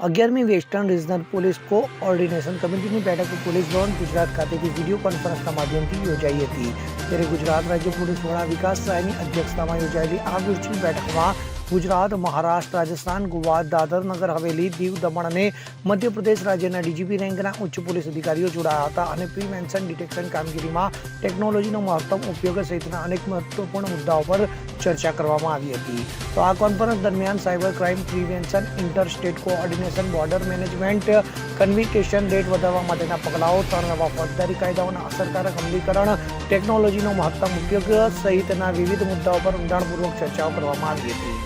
અગિયારમી western regional police coordination કમિટીની બેઠક પોલીસ ભવન ગુજરાત ખાતેથી વીડિયો કોન્ફરન્સના માધ્યમથી યોજાઈ હતી. ત્યારે ગુજરાત રાજ્ય પોલીસ વડા વિકાસ સહાયની અધ્યક્ષતામાં યોજાયેલી આ વર્ચ્યુઅલ બેઠકમાં ગુજરાત, મહારાષ્ટ્ર, રાજસ્થાન, ગોવા, દાદર નગર, હવેલી, દીવ, દમણ અને મધ્યપ્રદેશ રાજ્યના ડીજીપી રેન્કના ઉચ્ચ પોલીસ અધિકારીઓ જોડાયા હતા અને પ્રિવેન્શન ડિટેક્શન કામગીરીમાં ટેકનોલોજીનો મહત્તમ ઉપયોગ સહિતના અનેક મહત્વપૂર્ણ મુદ્દાઓ પર ચર્ચા કરવામાં આવી હતી. તો આ કોન્ફરન્સ દરમિયાન cyber crime prevention inter state coordination border management conviction rate વધારવા માટેના પગલાઓ, ત્રણ નવા ફોજદારી કાયદાઓના અસરકારક અમલીકરણ ટેકનોલોજીનો મહત્તમ ઉપયોગ સહિતના વિવિધ મુદ્દાઓ પર ઊંડાણપૂર્વક ચર્ચાઓ કરવામાં આવી હતી.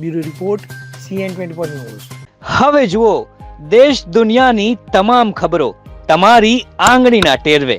Bureau report CN twenty news. હવે જુઓ, દેશ દુનિયાની તમામ ખબરો, તમારી આંગળીના ટેરવે.